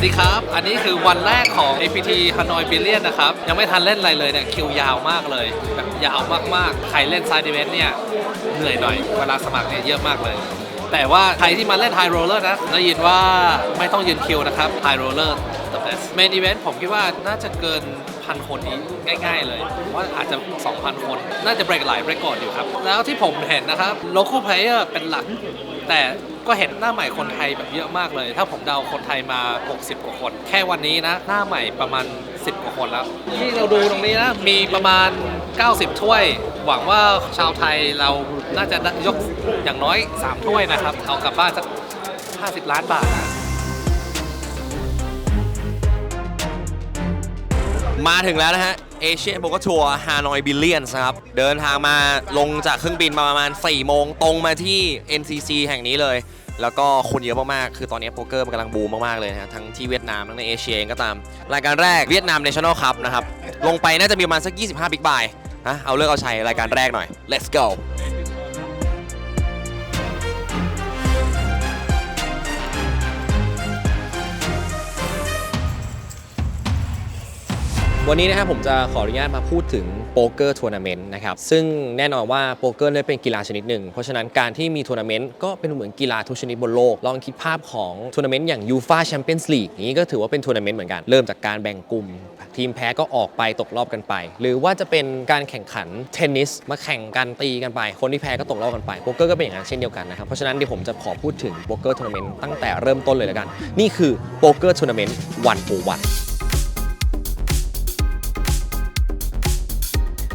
สวัสดีครับ อันนี้คือวันแรกของ APT Hanoi Billion นะครับ ยังไม่ทันเล่นอะไรเลยเนี่ย คิวยาวมากเลย แบบยาวมากๆ ใครเล่น Side Event เนี่ย เหนื่อยหน่อย เวลาสมัครเนี่ยเยอะมากเลย แต่ว่าใครที่มาเล่น High Roller นะได้ยินว่าไม่ต้องยืนคิวนะครับ High Roller the best Main Event ผมคิดว่าน่าจะเกินพันคนอีกง่ายๆเลยผมว่าอาจจะ 2,000 คน น่าจะเบรกหลายเบรกก่อนอยู่ครับ แล้วที่ผมเห็นนะครับ local player เป็นหลัก แต่ ก็เห็นหน้าใหม่คนไทยแบบเยอะมากเลย ถ้าผมเดาคนไทยมา 60 กว่าคน แค่วันนี้นะ หน้าใหม่ประมาณ 10 กว่าคนแล้ว ที่เราดูตรงนี้นะ มีประมาณ 90 ถ้วย หวังว่าชาวไทยเราน่าจะยกอย่างน้อย 3 ถ้วยนะครับ เอากลับบ้านสัก 50 ล้านบาทนะมาถึงแล้วนะฮะ เอเชียนโบกทัวร์ฮานอยบิลเลียนครับ เดินทางมาลงจากเครื่องบินมาประมาณ 4 โมงตรงมาที่ NCC แห่งนี้เลย แล้วก็คนเยอะมาก ๆ คือตอนนี้โป๊กเกอร์มันกำลังบูมมาก ๆ เลยนะทั้งที่เวียดนาม ทั้งในเอเชียเองก็ตาม รายการแรกเวียดนามเนชั่นแนลคัพนะครับ ลงไปน่าจะมีประมาณสัก 25 บิ๊กบายนะเอาเลือกเอาชัยรายการแรกหน่อย let's go วันนี้นะครับผมจะขออนุญาตมาพูดถึงโป๊กเกอร์ทัวร์นาเมนต์นะครับซึ่งแน่นอนว่าโป๊กเกอร์เนี่ยเป็นกีฬาชนิดหนึ่ง เพราะฉะนั้นการที่มีทัวร์นาเมนต์ก็เป็นเหมือนกีฬาทุกชนิดบนโลก ลองคิดภาพของทัวร์นาเมนต์อย่างยูฟาแชมเปี้ยนส์ลีกนี้ก็ถือว่าเป็นทัวร์นาเมนต์เหมือนกัน เริ่มจากการแบ่งกลุ่ม ทีมแพ้ก็ออกไปตกรอบกันไป หรือว่าจะเป็นการแข่งขันเทนนิสมาแข่งกันตีกันไป คนที่แพ้ก็ตกรอบกันไปโป๊กเกอร์ก็เป็นอย่างนั้นเช่นเดียวกันนะครับเพราะฉะนั้นเดี๋ยวผมจะขอพูดถึงโป๊กเกอร์ทัวร์นาเมนต์ตั้งแต่เริ่มต้นเลยแล้วกัน นี่คือโป๊กเกอร์ทัวร์นาเมนต์วันโอวัน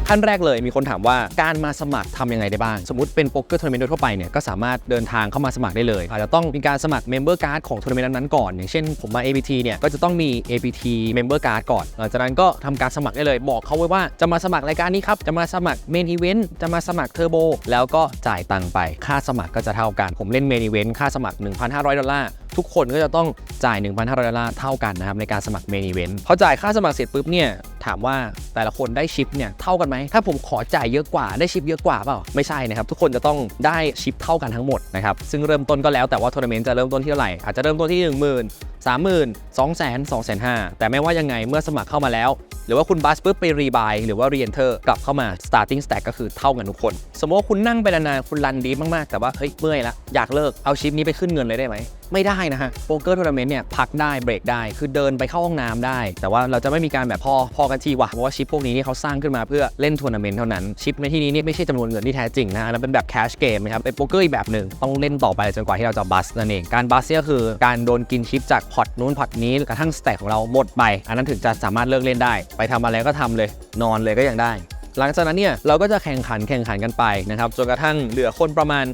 ขั้นแรกเลยมีคนถามว่าการมาสมัครทำยังไงได้บ้าง สมมติเป็นโป๊กเกอร์ทัวร์นาเมนต์โดยทั่วไปเนี่ยก็สามารถเดินทางเข้ามาสมัครได้เลย อาจจะต้องมีการสมัครเมมเบอร์การ์ดของทัวร์นาเมนต์นั้นๆก่อน อย่างเช่นผมมา APT เนี่ยก็จะต้องมี APT เมมเบอร์การ์ดก่อนหลังจากนั้นก็ทำการสมัครได้เลย บอกเขาไว้ว่าจะมาสมัครรายการนี้ครับจะมาสมัครเมนอีเวนต์จะมาสมัครเทอร์โบแล้วก็จ่ายตังค์ไป ค่าสมัครก็จะเท่ากัน ผมเล่นเมนอีเวนต์ค่าสมัคร 1,500 ดอลลาร์ทุกคนก็จะต้องจ่าย 1,500 ดอลลาร์เท่ากันนะครับในการสมัครเมนอีเวนต์พอจ่ายค่าสมัครเสร็จปุ๊บเนี่ย ถามว่าแต่ละคนได้ชิปเนี่ยเท่ากันไหม ถ้าผมขอจ่ายเยอะกว่าได้ชิปเยอะกว่าเปล่า ไม่ใช่นะครับ ทุกคนจะต้องได้ชิปเท่ากันทั้งหมดนะครับ ซึ่งเริ่มต้นก็แล้วแต่ว่าทัวร์นาเมนต์จะเริ่มต้นที่เท่าไหร่ อาจจะเริ่มต้นที่ 1 0 3 0 0 0 0 2 0 0 0 0 2 5 0 0แต่ไม่ว่ายังไงเมื่อสมัครเข้ามาแล้ว หรือว่าคุณบัสปุ๊บไปรีบายหรือว่าเรีเอนเตอร์กลับเข้ามา starting stack ก็คือเท่ากันทุกคน สมมติว่าคุณนั่งไปนานๆคุณรันดีมากๆ แต่ว่าเฮ้ยเมื่อยละอยากเลิกเอาชิปนี้ไปขึ้นเงินเลยได้ไหมไม่ได้นะฮะโป๊กเกอร์ทัวร์นาเมนต์เนี่ยพักได้เบรกได้ คือเดินไปเข้าห้องน้ำได้ แต่ว่าเราจะไม่มีการแบบพอพอกันทีว่ะเพราะว่าชิปพวกนี้นี่เขาสร้างขึ้นมาเพื่อเล่นทัวร์นาเมนต์เท่านั้นชิปในที่นี้นี่ไม่ใช่จำนวนเงินที่แท้จริงนะอันนั้นเป็นแบบแคชเกมนะครับเป็นโป๊กเกอร์อีกแบบหนึ่งต้องเล่นต่อไปจนกว่าที่เราจะบัสนั่นเองการบัสเนี่ยคือการโดนกินชิปจากพอร์ตนู้นพอร์ตนี้กระทั่งสแต็กของเราหมดไป อันนั้นถึงจะสามารถเลิกเล่นได้ ไปทำอะไรก็ทำเลย นอนเลยก็ยังได้ หลังจากนั้นเนี่ยเราก็จะแข่งขันแข่งขันกันไปนะครับจนกระทั่งเหลือคนประมาณ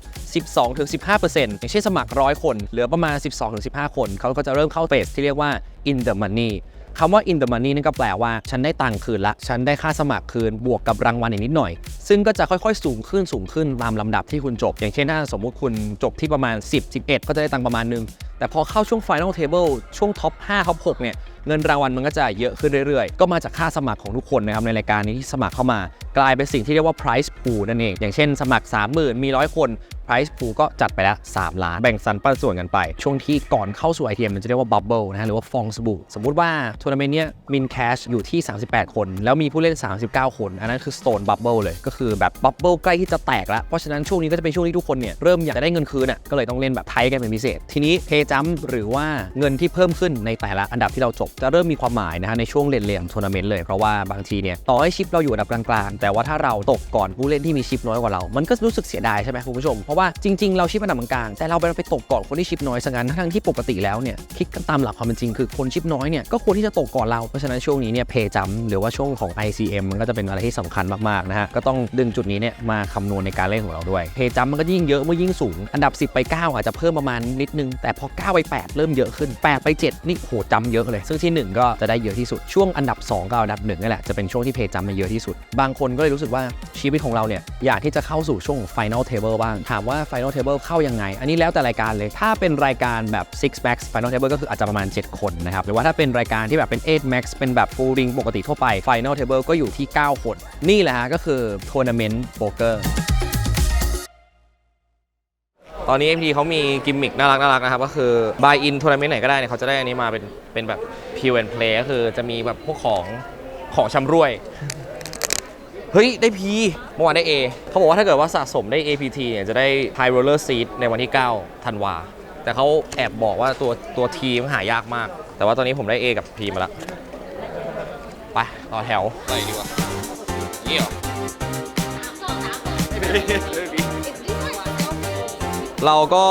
12-15%อย่างเช่นสมัครร้อยคน เหลือประมาณ 12-15 คนเขาก็จะเริ่มเข้าเฟสที่เรียกว่า in the money คำว่า in the money นั่นก็แปลว่า ฉันได้ตังค์คืนละ ฉันได้ค่าสมัครคืนบวกกับรางวัลอีกนิดหน่อย ซึ่งก็จะค่อยๆ สูงขึ้นสูงขึ้นตามลำดับที่คุณจบ อย่างเช่นถ้าสมมุติคุณจบที่ประมาณ 10 11 ก็จะได้ตังค์ประมาณนึง แต่พอเข้าช่วง final table ช่วงท็อป5ท็อป6เนี่ยเงินรางวัลมันก็จะเยอะขึ้นเรื่อยๆ ก็มาจากค่าสมัครของทุกคนนะครับในรายการนี้ที่สมัครเข้ามากลายเป็นสิ่งที่เรียกว่า price pool นั่นเอง อย่างเช่นสมัคร 30,000 มี 100 คน price pool ก็จัดไปแล้ว 3 ล้าน แบ่งสรรปันส่วนกันไป ช่วงที่ก่อนเข้าสู่ ITM มันจะเรียกว่า bubble นะฮะหรือว่าฟองสบู่ สมมุติว่าทัวร์นาเมนต์เนี้ยมินแคชอยู่ที่ 38 คน แล้วมีผู้เล่น 39 คน อันนั้นคือ stone bubble เลยก็คือแบบ bubble ใกล้ที่จะแตกแล้ว เพราะฉะนั้นช่วงนี้ก็จะเป็นช่วงที่ทุกคนเนี่ยเริ่มอยากจะได้เงินคืนอะก็เลยต้องเล่นแบบไทยกันเป็นพิเศษ ทีนี้เพจัมหรือว่าเงินที่เพิ่มขึ้นในแต่ละอันดับที่เราจบจะเริ่มมีความหมายนะฮะในช่วงเลนเลนทัวร์นาเมนต์เลย เพราะว่าบางทีเนี่ยต่อให้ชิปเราอยู่อันดับกลางๆ แต่ว่าถ้าเราตกก่อนผู้เล่นที่มีชิปน้อยกว่าเรา มันก็รู้สึกเสียดายใช่ไหมคุณผู้ชม เพราะว่าจริงๆเราชิปอันดับกลางๆแต่เราไปไปตกก่อนคนที่ชิปน้อยซะงั้นทั้งที่ปกติแล้วเนี่ยคิดกันตามหลักความเป็นจริงคือคนชิปน้อยเนี่ยก็ควรที่จะตกก่อนเราเพราะฉะนั้นช่วงนี้เนี่ยเพย์จัมหรือว่าช่วงของ ICM มันก็จะเป็นอะไรที่สำคัญมากๆนะฮะก็ต้องดึงจุดนี้เนี่ยมาคำนวณในการเล่นของเราด้วยเพย์จัมมันก็ยิ่งเยอะเมื่อยิ่งสูงอันดับ 10 ไป 9 อาจจะเพิ่มประมาณนิดนึงแต่พอ 9 ไป 8 เริ่มเยอะขึ้น 8 ไป 7 นี่โหจำเยอะเลยซึ่งที่ 1 ก็จะได้เยอะที่สุด ช่วงอันดับ 2 กับอันดับ1นี่แหละจะเป็นช่วงที่เพย์จัมาเยอะที่สุด บางคนก็เลยรู้สึกว่าชีวิตของเราเนี่ยอยากที่จะเข้าสู่ช่วง Final Table บ้าง ถามว่า Final Table เข้ายังไง อันนี้แล้วแต่รายการเลย ถ้าเป็นรายการแบบ6 max Final Table ก็คืออาจจะประมาณ 7 คนนะครับ หรือว่าถ้าเป็นรายการที่แบบเป็น 8 max เป็นแบบ full ring ปกติทั่วไป Final Table ก็อยู่ที่ 9 คน นี่แหละฮะก็คือทัวร์นาเมน ต์โป๊กเอนนี้ MT เขามีกิมมิกน่ารักน่ารักนะครับ ก็คือ buy in ทัวร์นาเมนต์ไหนก็ได้เนี่ยเขาจะได้อันนี้มาเป็นเป็นแบบ P and Play ก็คือจะมีแบบพวกของของชำร่วย เฮ้ย ได้ P เมื่อวานได้ A เขาบอกว่าถ้าเกิดว่าสะสมได้ APT เนี่ยจะได้ High Roller Seat ในวันที่ 9 ธันวา แต่เขาแอบบอกว่าตัวตัว T มันหายากมาก แต่ว่าตอนนี้ผมได้ A กับ P มาแล้วไปต่อแถวอะไรดีกวะนี่เหรอ เราก็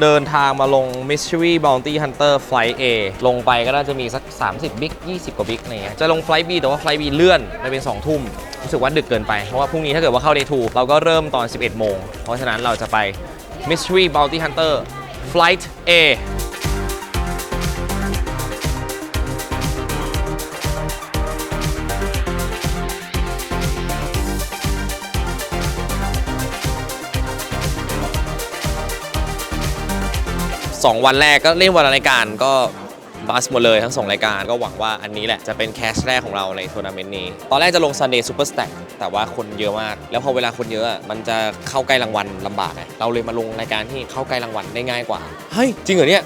เดินทางมาลง Mystery Bounty Hunter Flight A ลงไปก็น่าจะมีสัก 30 บิ๊ก 20 กว่าบิ๊กอะไรเงี้ย จะลง Flight B แต่ว่า Flight B เลื่อนไปเป็น 2 ทุ่ม รู้สึกว่าดึกเกินไป เพราะว่าพรุ่งนี้ถ้าเกิดว่าเข้า Day 2 เราก็เริ่มตอน 11 โมง เพราะฉะนั้นเราจะไป Mystery Bounty Hunter Flight A สองวันแรกก็เล่นวันละรายการก็บัสหมดเลยทั้งสองรายการก็หวังว่าอันนี้แหละจะเป็นแคชแรกของเราในทัวร์นาเมนต์นี้ ตอนแรกจะลง Sunday Super Stack แต่ว่าคนเยอะมาก แล้วพอเวลาคนเยอะอะมันจะเข้าใกล้รางวัลลำบากไงเราเลยมาลงรายการที่เข้าใกล้รางวัลได้ง่ายกว่า เฮ้ย จริงเหรอเนี่ย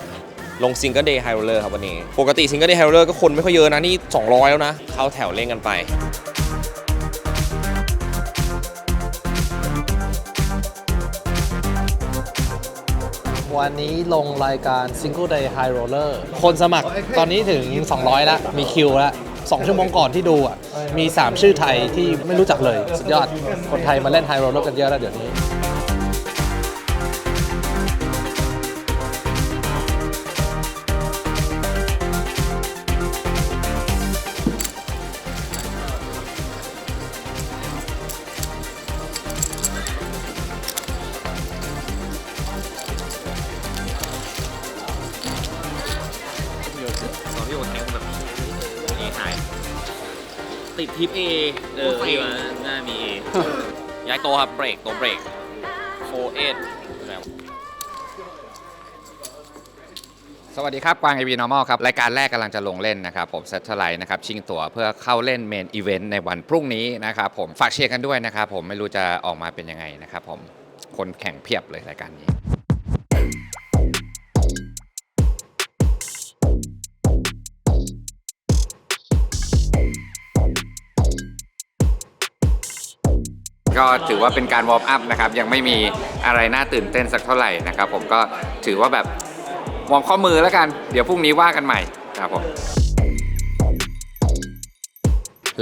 ลงซิงเกิลเดย์ไฮโรเลอร์ครับวันนี้ ปกติซิงเกิลเดย์ไฮโรเลอร์ก็คนไม่ค่อยเยอะนะนี่ 200 แล้วนะ เข้าแถวเล่นกันไป วันนี้ลงรายการ Single Day High Roller คนสมัครตอนนี้ถึง 200 แล้ว มีคิวแล้ว2ชั่วโมงก่อนที่ดูอะ มี 3 ชื่อไทยที่ไม่รู้จักเลย สุดยอด คนไทยมาเล่นไฮโรลเลอร์กันเยอะแล้วเดี๋ยวนี้ ทิปเอเออพี่ว่าน่ามีเอย้ายโตะครับเบรกตัวเบรกโฟเอทสวัสดีครับ กวาง AB Normal ครับ รายการแรกกำลังจะลงเล่นนะครับ ผมเซ t เ l ไลท์นะครับ ชิงตั๋วเพื่อเข้าเล่นเมนอีเวนต์ในวันพรุ่งนี้นะครับผม ฝากเชียร์กันด้วยนะครับผมไม่รู้จะออกมาเป็นยังไงนะครับผมคนแข่งเพียบเลยรายการนี้ ก็ถือว่าเป็นการวอร์มอัพนะครับยังไม่มีอะไรน่าตื่นเต้นสักเท่าไหร่นะครับผมก็ถือว่าแบบวอร์มข้อมือแล้วกันเดี๋ยวพรุ่งนี้ว่ากันใหม่ครับผม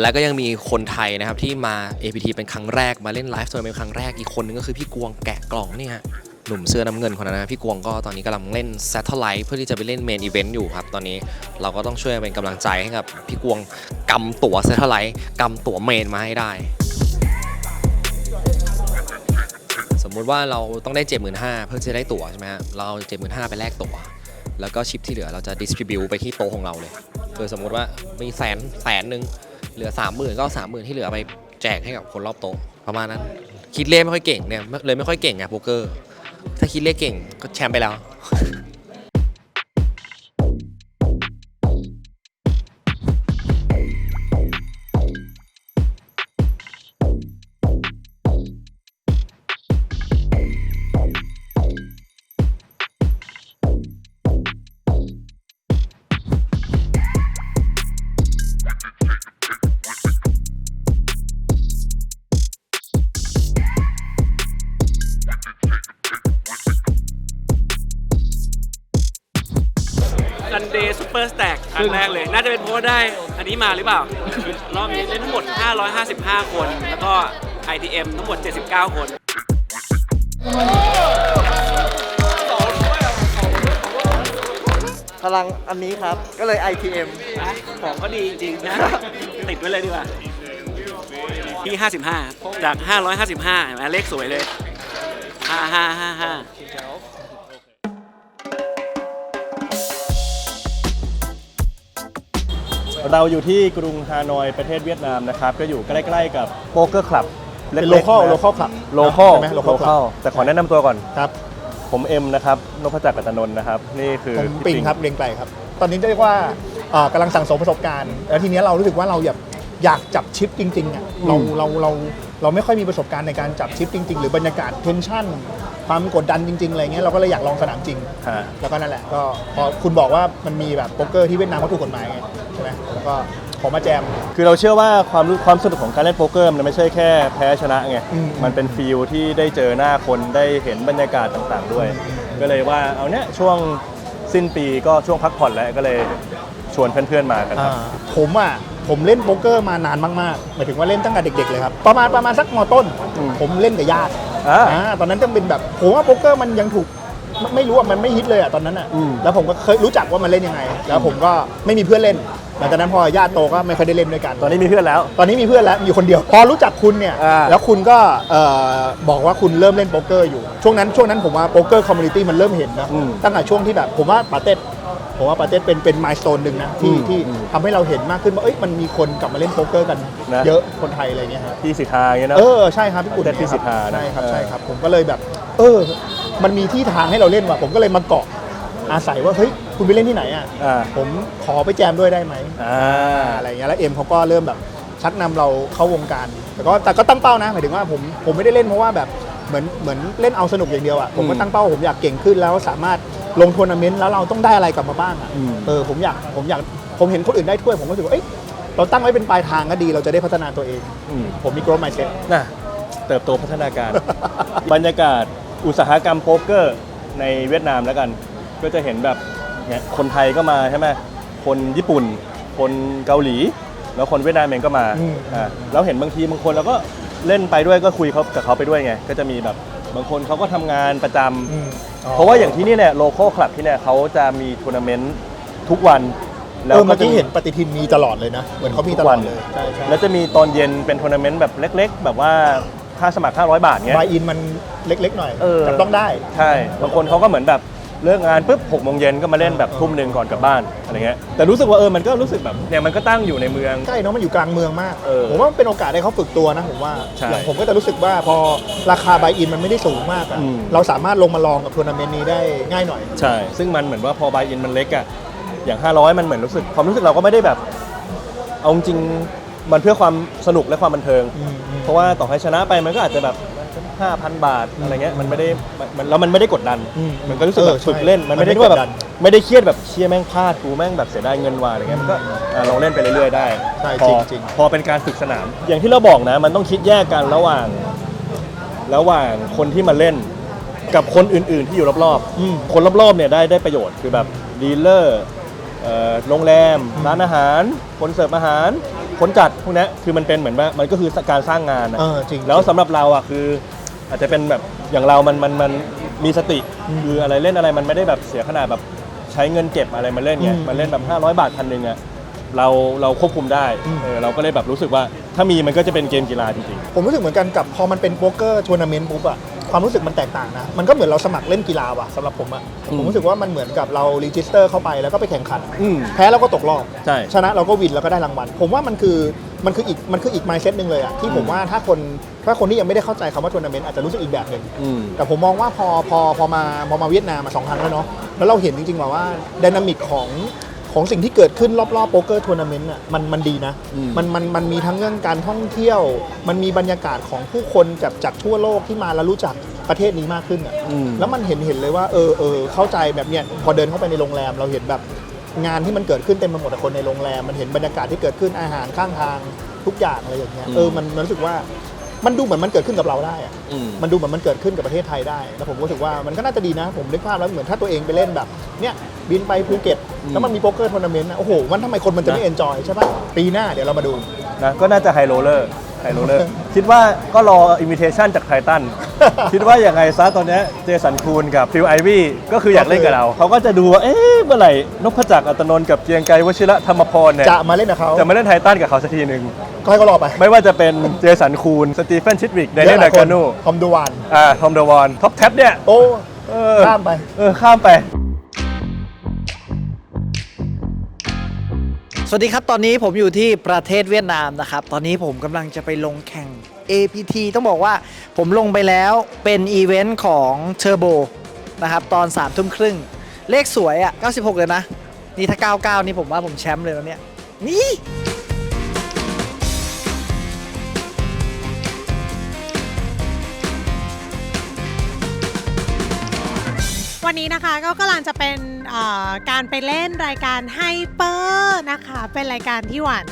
แล้วก็ยังมีคนไทยนะครับที่มา APT เป็นครั้งแรกมาเล่นไลฟ์ทัวร์นาเมนครั้งแรกอีกคนนึงก็คือพี่กวงแกะกล่องนี่ฮะหนุ่มเสื้อน้ำเงินคนนั้นนะพี่กวงก็ตอนนี้กำลังเล่น Satellite เพื่อที่จะไปเล่นเมนอีเวนต์อยู่ครับ ตอนนี้เราก็ต้องช่วยเป็นกำลังใจให้กับพี่กวงกำตั๋ว Satellite กำตั๋วเมนมาให้ได้ มมติว่าเราต้องได้ 75,000เพื่อจะได้ตั๋วใช่ไหมฮะเราเอา75,000ไปแลกตั๋ว แล้วก็ชิปที่เหลือเราจะดิสทริบิวไปที่โต๊ะของเราเลยคือสมมติว่ามีแสนแสนหนึ่งเหลือ 30,000 ก็สามหมื่นที่เหลือไปแจกให้กับคนรอบโต๊ะประมาณนั้น คิดเลขไม่ค่อยเก่งเนี่ยเลยไม่ค่อยเก่งไงโป๊กเกอร์ ถ้าคิดเลขเก่งก็แชมป์ไปแล้ว ซันเดย์ซูเปอร์สแต็กครั้งแรกเลย น่าจะเป็นเพราะว่าได้อันนี้มาหรือเปล่า รอบนี้เล่นทั้งหมด 555 คน แล้วก็ ITM ทั้งหมด 79 คน พลังอันนี้ครับ ก็เลย ITM ของก็ดีจริงๆนะ ติดไว้เลยดีกว่า ที่ 55 จาก 555เห็นไหมเลขสวยเลย 5555 เราอยู่ที่กรุงฮานอยประเทศเวียดนามนะครับ ก็อยู่ใกล้ๆกับ โป๊กเกอร์คลับเป็น local local club โลคอลใช่ไหม local club แต่ขอแนะนำตัวก่อน ครับผมเอ็มนะครับนพจักรกัตนนท์นะครับ นี่คือผมพี่ปิงครับเรียงไกลครับ ตอนนี้เรียกว่าเอ่อกำลังสั่งสมประสบการณ์ แล้วทีเนี้ยเรารู้สึกว่าเราอยากอยากจับชิปจริงๆอะเราเราเราเราไม่ค่อยมีประสบการณ์ในการจับชิปจริง ๆ หรือบรรยากาศเทนชั่น ความกดดันจริงๆอะไรเงี้ยเราก็เลยอยากลองสนามจริง ฮะ แล้วก็นั่นแหละก็พอคุณบอกว่ามันมีแบบโป๊กเกอร์ที่เวียดนามเขาถูกกฎหมายไงใช่ไห มแล้วก็ขอมาแจม คือเราเชื่อว่าความรู้ความสนุกของการเล่นโป๊กเกอร์มันไม่ใช่แค่แพ้ชนะไงอืมมันเป็นฟีลที่ได้เจอหน้าคนได้เห็นบรรยากาศต่างๆด้วย ก็เลยว่าเอาเนี้ยช่วงสิ้นปีก็ช่วงพักผ่อนแล้วก็เลยชวนเพื่อนๆมากันครับอ่าผมอะผมเล่นโป๊กเกอร์มานานมากๆหมายถึงว่าเล่นตั้งแต่เด็กๆเลยครับประมาณประมาณสักมต้นอืมผมเล่นกับญาติอ่าอ่าตอนนั้นจะเป็นแบบผมว่าโป๊กเกอร์มันยังถูกไม่ไม่รู้ว่ามันไม่ฮิตเลยอะตอนนั้นอะอืมแล้วผมก็เคยรู้จักว่ามันเล่นยังไง แล้วผมก็ไม่มีเพื่อนเล่น หลังจากนั้นพอญาติโตก็ไม่ค่อยได้เล่นด้วยกัน ตอนนี้มีเพื่อนแล้ว ตอนนี้มีเพื่อนแล้วอยู่คนเดียว พอรู้จักคุณเนี่ย อ่า แล้วคุณก็เอ่อบอกว่าคุณเริ่มเล่นโป๊กเกอร์อยู่ ช่วงนั้นช่วงนั้นผมว่าโป๊กเกอร์คอมมูนิตี้มันเริ่มเห็นนะอืมตั้งแต่ช่วงที่แบบผมว่าปาเต้ผมว่าปาเต้เป็นเป็นมายสโตนหนึ่งนะที่อืมที่อืมทำให้เราเห็นมากขึ้นว่าเอ้ยมันมีคนกลับมาเล่นโป๊กเกอร์กันนะ เยอะคนไทยอะไรเงี้ยครับที่สิทธาอย่างเงี้ยนะเออใช่ครับพี่กุลปาเต้ที่สิทธานะใช่ครับเออ ใช่ครับ ผมก็เลยแบบ เออ มันมีที่ทางให้เราเล่นว่ะผมก็เลยมาเกาะ อาศัยว่าเฮ้ยคุณไปเล่นที่ไหนอะอ่า ผมขอไปแจมด้วยได้ไหมอ่า อะไรเงี้ยแล้วเอ็มเขาก็เริ่มแบบชักนำเราเข้าวงการ แต่ก็แต่ก็ตั้งเป้านะหมายถึงว่าผมผมไม่ได้เล่นเพราะว่าแบบเหมือนเหมือนเล่นเอาสนุกอย่างเดียวอะผมก็อืมตั้งเป้าผมอยากเก่งขึ้นแล้วสามารถลงทัวร์นาเมนต์แล้วเราต้องได้อะไรกลับมาบ้างอะอืม เออผมอยากผมอยากผมเห็นคนอื่นได้ถ้วยผมก็รู้สึกว่าเอ้ยเราตั้งไว้เป็นปลายทางก็ดีเราจะได้พัฒนาตัวเอง อืมผมมี growth mindset น่ะเติบโตพัฒนาการ บรรยากาศอุตสาหกรรมโป๊กเกอร์ในเวียดนามแล้วกัน ก็จะเห็นแบบเนี่ยคนไทยก็มาใช่ไหมคนญี่ปุ่น คนเกาหลี แล้วคนเวียดนามเองก็มาอืมอ่าแล้วเห็นบางทีบางคนเราก็เล่นไปด้วยก็คุยเขากับเขาไปด้วยไง ก็จะมีแบบบางคนเขาก็ทำงานประจำอืมเพราะว่าอย่างที่นี่เนี่ยโลคอลคลับที่เนี่ยเขาจะมีทัวร์นาเมนต์ทุกวันเออเมื่อกี้จะเห็นปฏิทินมีตลอดเลยนะ เหมือนเขามีตลอดเลยใช่ใช่แล้วจะมีตอนเย็นเป็นทัวร์นาเมนต์แบบเล็ก ๆ แบบว่าค่าสมัคร 500 บาทเงี้ยบายอินมันเล็ก ๆ หน่อยเออแต่ต้องได้ ใช่ บางคนเขาก็เหมือนแบบ เลิกงานปุ๊บหกโมงเย็นก็มาเล่นแบบทุ่มหนึ่งก่อนกลับบ้านอะไรเงี้ยแต่รู้สึกว่าเออมันก็รู้สึกแบบเนี่ยมันก็ตั้งอยู่ในเมือง ใช่เนาะมันอยู่กลางเมืองมาก เออผมว่ามันเป็นโอกาสให้เขาฝึกตัวนะผมว่าใช่อย่างผมก็จะรู้สึกว่าพอราคาบายอินมันไม่ได้สูงมากอะอืม เราสามารถลงมาลองกับทัวร์นาเมนต์นี้ได้ง่ายหน่อย ใช่ ซึ่งมันเหมือนว่าพอบายอินมันเล็กอะอย่าง 500 มันเหมือนรู้สึก ความรู้สึกเราก็ไม่ได้แบบ เอาจริงๆมันเพื่อความสนุกและความบันเทิง อืมอืม เพราะว่าต่อให้ชนะไปมันก็อาจจะแบบ 5,000 บาทอะไรเงี้ยมันไม่ได้มันแล้วมันไม่ได้กดดันอืมมันก็รู้สึกแบเอบอใช่ฝึกเล่นมันไม่ได้มันไม่ว่าแบกดดับนไม่ได้เครียดแบบเชียแม่งพลาดกูแม่งแบบเสียดายเงินว่ะอะไรเงี้ยมันก็อะลองเล่นไปเรื่อยๆได้ใช่พอจริงพอเป็นการฝึกสนาม อย่างที่เราบอกนะ มันต้องคิดแยกกันระหว่าง ระหว่างคนที่มาเล่นกับคนอื่น ๆ ที่อยู่รอบอืมๆคนรอบๆเนี่ยได้ได้ประโยชน์คือแบบดีลเลอร์เอ่อโรงแรมร้านอาหาร คนเสิร์ฟอาหาร คนจัดพวกเนี้ยคือมันเป็นเหมือนว่ามันก็คือการสร้างงานอะเออจริงแล้วสำหรับเราอะคือ อาจจะเป็นแบบอย่างเรามันมันมันมีสติอืมคืออะไรเล่นอะไรมันไม่ได้แบบเสียขนาดแบบใช้เงินเก็บอะไรมาเล่นไงอืมมันเล่นแบบ 500 บาทพันหนึ่งอะเราเราควบคุมได้อืมเออเราก็เลยแบบรู้สึกว่าถ้ามีมันก็จะเป็นเกมกีฬาจริงผมรู้สึกเหมือนกันกับพอมันเป็นโป๊กเกอร์ทัวร์นาเมนต์ปุ๊บอะความรู้สึกมันแตกต่างนะ มันก็เหมือนเราสมัครเล่นกีฬาว่ะสำหรับผมอะอืมผมรู้สึกว่ามันเหมือนกับเรารีจิสเตอร์เข้าไปแล้วก็ไปแข่งขันอืม แพ้เราก็ตกรอบ ใช่ ชนะเราก็วินแล้วก็ได้รางวัล ผมว่ามันคือ มันคืออีกมันคืออีก mindset หนึ่งเลยอะที่ผมว่าถ้าคนถ้าคนที่ยังไม่ได้เข้าใจคำว่าทัวร์นาเมนต์อาจจะรู้สึกอีกแบบหนึ่งอืม แต่ผมมองว่าพอพอพอมาพอมาเวียดนามมาสองครั้งแล้วเนาะแล้วเราเห็นจริงๆว่าว่าดินามิกของของสิ่งที่เกิดขึ้นรอบๆโป๊กเกอร์ทัวร์นาเมนต์อะมันมันดีนะอืม มันมันมันมีทั้งเรื่องการท่องเที่ยว มันมีบรรยากาศของผู้คนจากจากทั่วโลกที่มาแล้วรู้จักประเทศนี้มากขึ้นอะอืม แล้วมันเห็นเห็นเลยว่าเออเออเข้าใจแบบเนี้ยพอเดินเข้าไปในโรงแรมเราเห็นแบบ งานที่มันเกิดขึ้นเต็มไปหมดอะคนในโรงแรมมันเห็นบรรยากาศที่เกิดขึ้นอาหารข้างทางทุกอย่างอะไรอย่างเงี้ยอืมเออมันมันรู้สึกว่ามันดูเหมือนมันเกิดขึ้นกับเราได้อะอืมมันดูเหมือนมันเกิดขึ้นกับประเทศไทยได้ แล้วผมก็รู้สึกว่ามันก็น่าจะดีนะ ผมนึกภาพแล้วเหมือนถ้าตัวเองไปเล่นแบบ เนี่ยบินไปภูเก็ตอืมแล้วมันมีโป๊กเกอร์ทัวร์นาเมนต์นะโอ้โหมันทำไมคนมันจะไม่นะเอนจอยใช่ป่ะปีหน้าเดี๋ยวเรามาดูนะก็น่าจะไฮโรลเลอร์ ไฮโรลเลอร์ คิดว่าก็รออินวิเทชันจากไททัน คิดว่าอย่างไงซะตอนเนี้ยเจสันคูนกับฟิลไอวี่ก็คืออยากเล่นกับเรา เขาก็จะดูว่า เอ๊ะเมื่อไหร่นพจักรอัตนนท์กับเกรียงไกรวชิระธรรมพรเนี่ยจะมาเล่นกับเขาจะมาเล่นไททันกับเขาสักทีหนึ่งก็ให้เขารอไป ไม่ว่าจะเป็นเจสันคูนสตีเฟนชิดวิกไดเนลหลดายคกานูทอมดูวานอ่าทอมเดวอนท็อปแท็บเนี่ยโอ้เออข้ามไปเออข้ามไป สวัสดีครับ ตอนนี้ผมอยู่ที่ประเทศเวียดนามนะครับ ตอนนี้ผมกำลังจะไปลงแข่ง APT ต้องบอกว่าผมลงไปแล้วเป็นอีเวนต์ของเทอร์โบนะครับ ตอน3ามทุ่มครึ่ง เลขสวยอะ่ะ 96 เลยนะ นี่ถ้า 99 นี่ผมว่าผมแชมป์เลยแล้วเนี่ย นี่ วันนี้นะคะก็กำลังจะเป็นการไปเล่นรายการไฮเปอร์นะคะ เป็นรายการที่หวาน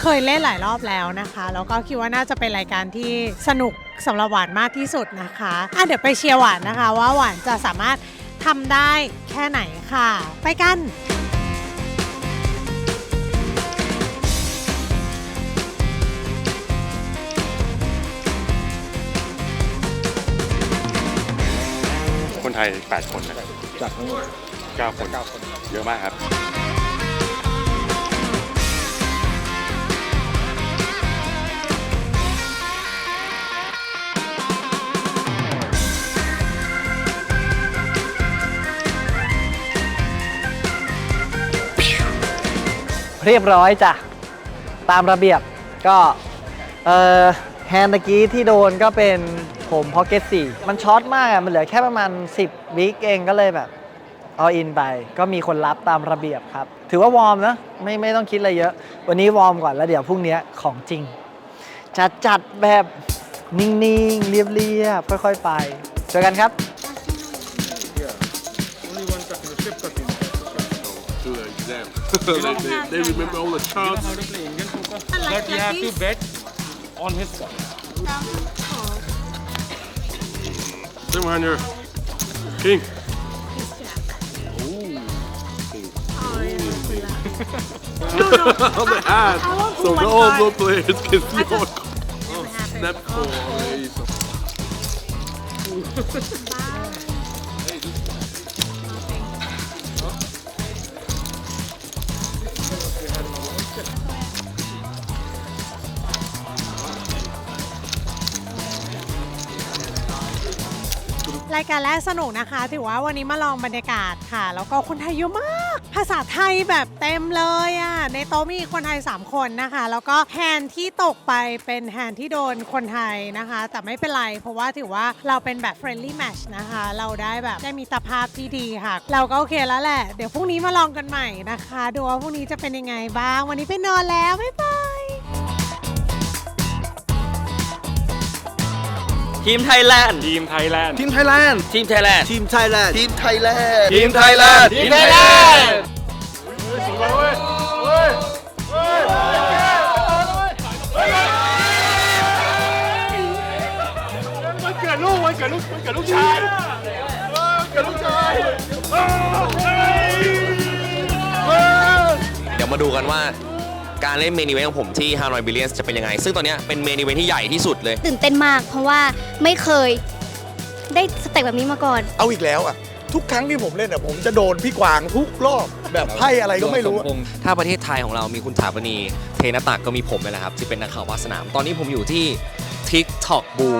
เคยเล่นหลายรอบแล้วนะคะแล้วก็คิดว่าน่าจะเป็นรายการที่สนุกสำหรับหวานมากที่สุดนะคะอะเดี๋ยวไปเชียร์หวานนะคะ ว่าหวานจะสามารถทำได้แค่ไหนค่ะ ไปกัน ไทย 8 คนนะครับจากทั้งหมด9คน 9คน เยอะมากครับ เรียบร้อยจ้ะ ตามระเบียบก็เอ่อแฮนด์ตะกี้ที่โดนก็เป็น ผมพ็อกเก็ตสี่มันช็อตมากอะมันเหลือแค่ประมาณ 10 วิกเองก็เลยแบบเอาอินไป ก็มีคนรับตามระเบียบครับ ถือว่าวอร์มนะ ไม่ไม่ต้องคิดอะไรเยอะ วันนี้วอร์มก่อนแล้วเดี๋ยวพรุ่งนี้ของจริงจะจัดแบบนิ่งๆ เรียบๆ ค่อยๆ ไป เจอกันครับ Do the exam. they, they, they remember all the charts. But you have to bet on his side. Same hand here. King. on the hand. So the all the players can see all snap for รายการแรกสนุกนะคะ ถือว่าวันนี้มาลองบรรยากาศค่ะ แล้วก็คนไทยเยอะมาก ภาษาไทยแบบเต็มเลยอะ ในโต๊ะมีคนไทย 3 คนนะคะ แล้วก็แฮนด์ที่ตกไปเป็นแฮนด์ที่โดนคนไทยนะคะ แต่ไม่เป็นไร เพราะว่าถือว่าเราเป็นแบบ friendly match นะคะ เราได้แบบได้มีตภาพที่ดีค่ะ เราก็โอเคแล้วแหละ เดี๋ยวพรุ่งนี้มาลองกันใหม่นะคะ ดูว่าพรุ่งนี้จะเป็นยังไงบ้าง วันนี้ไปนอนแล้ว บ๊ายบาย ทีมไทยแลนด์ ทีมไทยแลนด์ ทีมไทยแลนด์ ทีมไทยแลนด์ ทีมไทยแลนด์ ทีมไทยแลนด์ ทีมไทยแลนด์ ทีมไทยแลนด์เกิดลูกเกิดลูกเกิดลูกชายเกิดลูกชายเดี๋ยวมาดูกันว่า การเล่นเมนิเวนของผมที่ Hanoi Billions จะเป็นยังไง ซึ่งตอนเนี้ยเป็นเมนิเวนที่ใหญ่ที่สุดเลย ตื่นเต้นมาก เพราะว่าไม่เคยได้สเต็ปแบบนี้มาก่อน เอาอีกแล้วอะ ทุกครั้งที่ผมเล่นอะผมจะโดนพี่กวางทุกรอบแบบไพ่อะไรก็ไม่รู้อะถ้าประเทศไทยของเรามีคุณถาปณีเทนตักก็มีผมนี่แหละครับ ที่เป็นนักข่าววาสนาม ตอนนี้ผมอยู่ที่ TikTok Boo